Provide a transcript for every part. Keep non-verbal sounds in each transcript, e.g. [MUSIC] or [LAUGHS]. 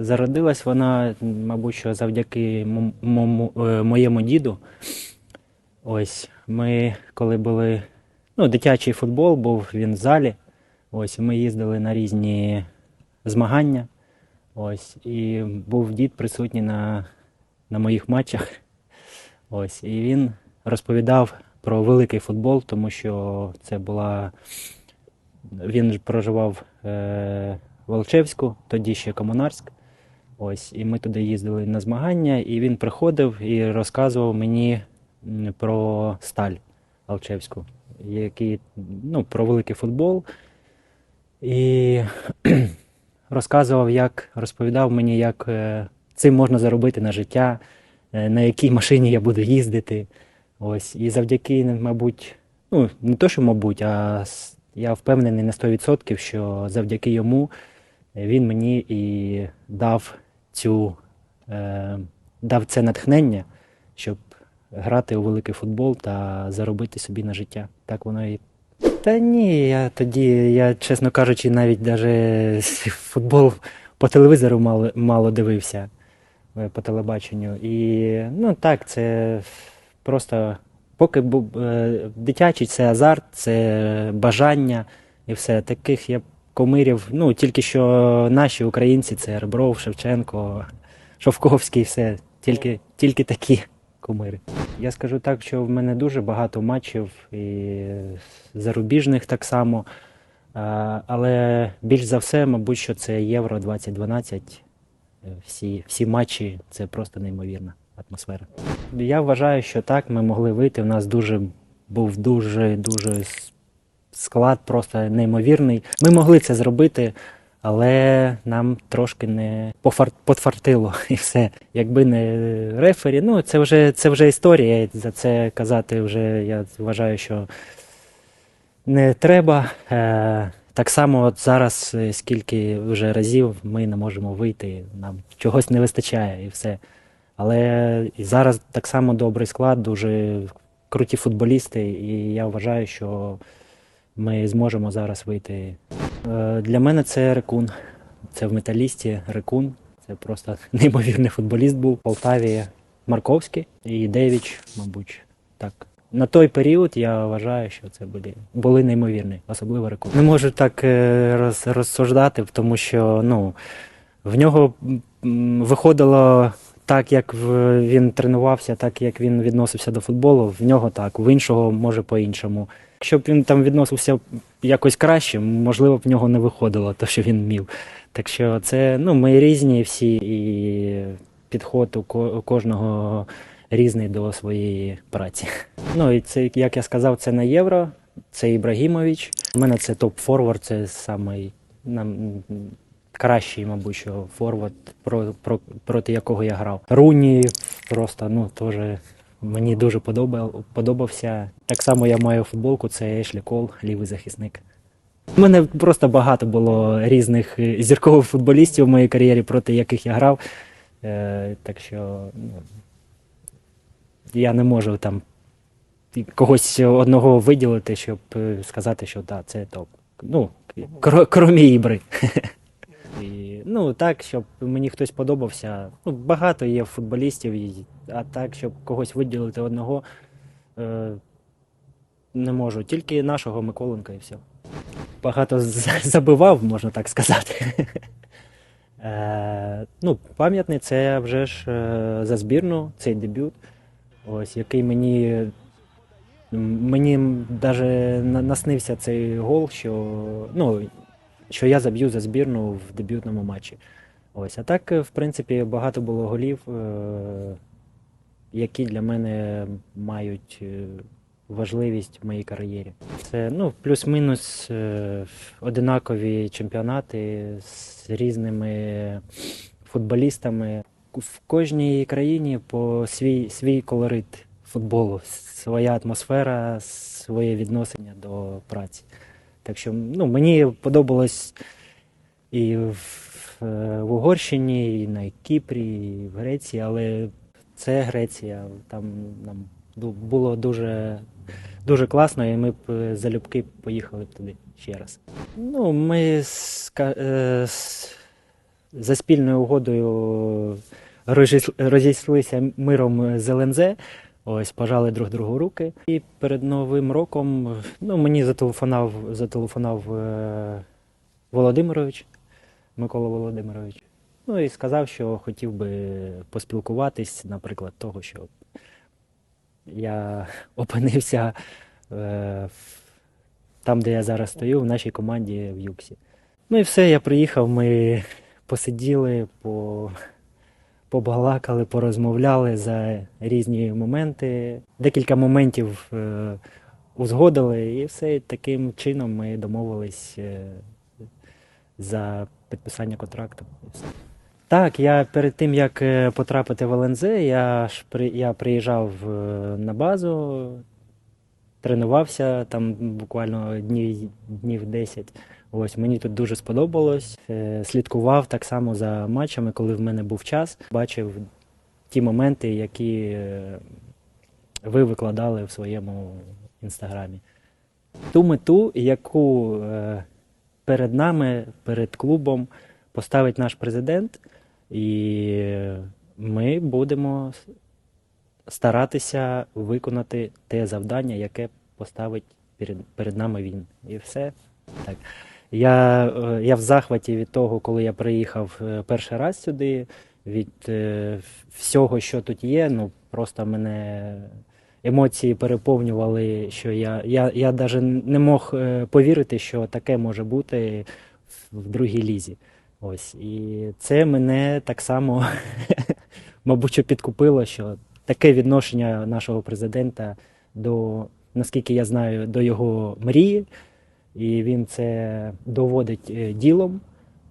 Зародилась вона, мабуть, що завдяки е, моєму діду. Ось ми, коли були. Ну, дитячий футбол був він в залі. Ось ми їздили на різні змагання. Ось, і був дід присутній на, на моїх матчах. Ось, і він розповідав про великий футбол, тому що це була. Він проживав е, Волчевську, тоді ще Комунарськ. Ось, і ми туди їздили на змагання, і він приходив і розказував мені про сталь Алчевську, який, ну, про великий футбол. І [CLEARS THROAT] розказував, як розповідав мені, як е, цим можна заробити на життя, е, на якій машині я буду їздити. Ось. І завдяки, мабуть, ну, не то, що, мабуть, а я впевнений на 100%, що завдяки йому він мені і дав цю е, дав це натхнення, щоб грати у великий футбол та заробити собі на життя. Так воно і. Та ні, я тоді, я, чесно кажучи, навіть даже футбол по телевізору мало, мало дивився е, по телебаченню. І ну так, це просто поки е, дитячий, це азарт, це бажання і все. Таких я кумирів, ну тільки що наші українці, це Ребров, Шевченко, Шовковський, все, тільки, тільки такі кумири. Я скажу так, що в мене дуже багато матчів і зарубіжних так само. Але більш за все, мабуть, що це Євро 2012. Е, Всі, всі матчі це просто неймовірна атмосфера. Я вважаю, що так, ми могли вийти. У нас дуже був дуже дуже склад, просто неймовірний. Ми могли це зробити, але нам трошки не пофар- [LAUGHS] і все. Якби не рефері, ну це вже це вже історія. За це казати вже я вважаю, що не треба. Е, так само, от зараз, е, скільки вже разів ми не можемо вийти, нам чогось не вистачає і все. Але і зараз так само добрий склад, дуже круті футболісти, і я вважаю, що ми зможемо зараз вийти. Е, Для мене це Рекун. Це в металісті Рекун. Це просто [LAUGHS] неймовірний футболіст був. Полтаві Марковський і Девіч, мабуть, так. На той період я вважаю, що це були, були неймовірні, особливо Рекун. Не можу так е, роз, розсуждати, тому що ну, в нього виходило так, як він тренувався, так як він відносився до футболу, в нього так, в іншого може по-іншому. Якщо б він там відносився якось краще, можливо, б в нього не виходило те, що він вмів. Так що це ну, ми різні всі, і підход у кожного різний до своєї праці. [LAUGHS] Ну і це, як я сказав, це на євро, це Ібрагімович. У мене це топ-форвард, це самий нам, кращий, мабуть, що форвард, про, про, проти якого я грав. Руні просто ну, теж мені дуже подобав, подобався. Так само я маю футболку, це Ешлі Кол, лівий захисник. У мене просто багато було різних е, зіркових футболістів в моїй кар'єрі, проти яких я грав. Е, так що ну, я не можу там когось одного виділити, щоб е, сказати, що так, це топ. Ну, кромі ібри. [LAUGHS] І, ну, так, щоб мені хтось подобався. Ну, багато є футболістів, а так, щоб когось виділити одного, е, не можу. Тільки нашого Миколенка і все. Багато забивав, можна так сказати. [LAUGHS] Е, ну, пам'ятний це вже ж е, за збірну, цей дебют, ось, який мені. Мені навіть наснився цей гол, що, ну, що я заб'ю за збірну в дебютному матчі. Ось. А так, е, в принципі, багато було голів, е, які для мене мають е, важливість в моїй кар'єрі. Це ну, плюс-мінус е, одинакові чемпіонати з різними футболістами. В кожній країні по свій, свій колорит футболу, своя атмосфера, своє відношення до праці. Так що ну, мені подобалось і в, е, в Угорщині, і на Кіпрі, і в Греції, але це Греція. Там нам було дуже, дуже класно, і ми б е, залюбки поїхали б туди ще раз. Ну, ми ска- е, за спільною угодою розійш- розійшлися миром з ЛНЗ. Ось пожали друг другу руки. І перед Новим роком ну, мені зателефонував, зателефонував е, Володимирович, Микола Володимирович. Ну і сказав, що хотів би поспілкуватись, наприклад, того, що я [LAUGHS] опинився е, там, де я зараз стою, в нашій команді в Юксі. Ну і все, я приїхав, ми посиділи, по, побалакали, порозмовляли за різні моменти. Декілька моментів е, узгодили, і все таким чином ми домовились е, за підписання контракту. Так, я перед тим як е, потрапити в ЛНЗ, я я приїжджав е, на базу, тренувався там буквально днів, днів 10. Ось мені тут дуже сподобалось. Е, Слідкував так само за матчами, коли в мене був час. Бачив ті моменти, які ви викладали в своєму інстаграмі. Ту мету, яку перед нами, перед клубом поставить наш президент, і ми будемо старатися виконати те завдання, яке поставить перед, перед нами він. І все. Так. Я, е, я в захваті від того, коли я приїхав е, перший раз сюди, від е, всього, що тут є. Ну просто мене емоції переповнювали, що я, я, я навіть не мог е, повірити, що таке може бути в- в другій лізі. Ось. І це мене так само, [LAUGHS] мабуть, що підкупило, що таке відношення нашого президента до, наскільки я знаю, до його мрії, і він це доводить е, ділом.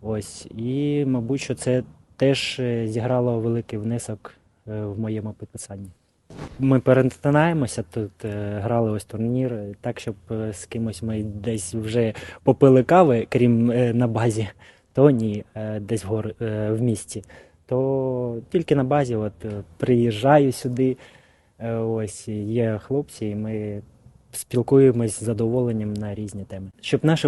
Ось. І, мабуть, що це теж е, зіграло великий внесок е, в моєму підписанні. Ми перетинаємося тут, грали ось турнір, так, щоб з кимось ми десь вже попили кави, крім на базі, то ні, е, десь в, гор, е, в місті. То тільки на базі от, е, приїжджаю сюди, ось є хлопці, і ми спілкуємось з задоволенням на різні теми. Щоб наші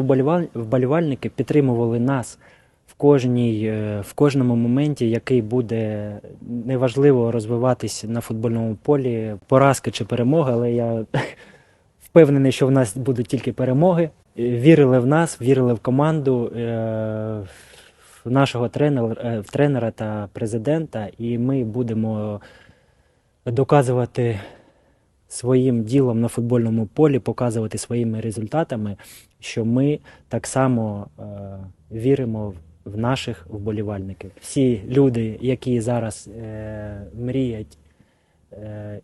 вболівальники підтримували нас в кожній, в кожному моменті, який буде неважливо розвиватись на футбольному полі, поразки чи перемоги, але я [LAUGHS] впевнений, що в нас будуть тільки перемоги. Вірили в нас, вірили в команду, е, в нашого тренера, е, в тренера та президента, і ми будемо доказувати своїм ділом на футбольному полі, показувати своїми результатами, що ми так само е, віримо в- наших вболівальників. Всі люди, які зараз мріять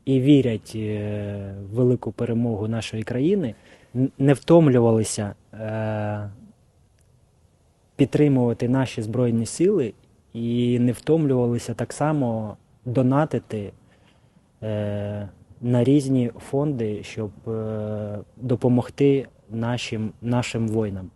і вірять в велику перемогу нашої країни, не втомлювалися е, підтримувати наші збройні сили і не втомлювалися так само донатити е, на різні фонди, щоб е, допомогти нашим, нашим воїнам.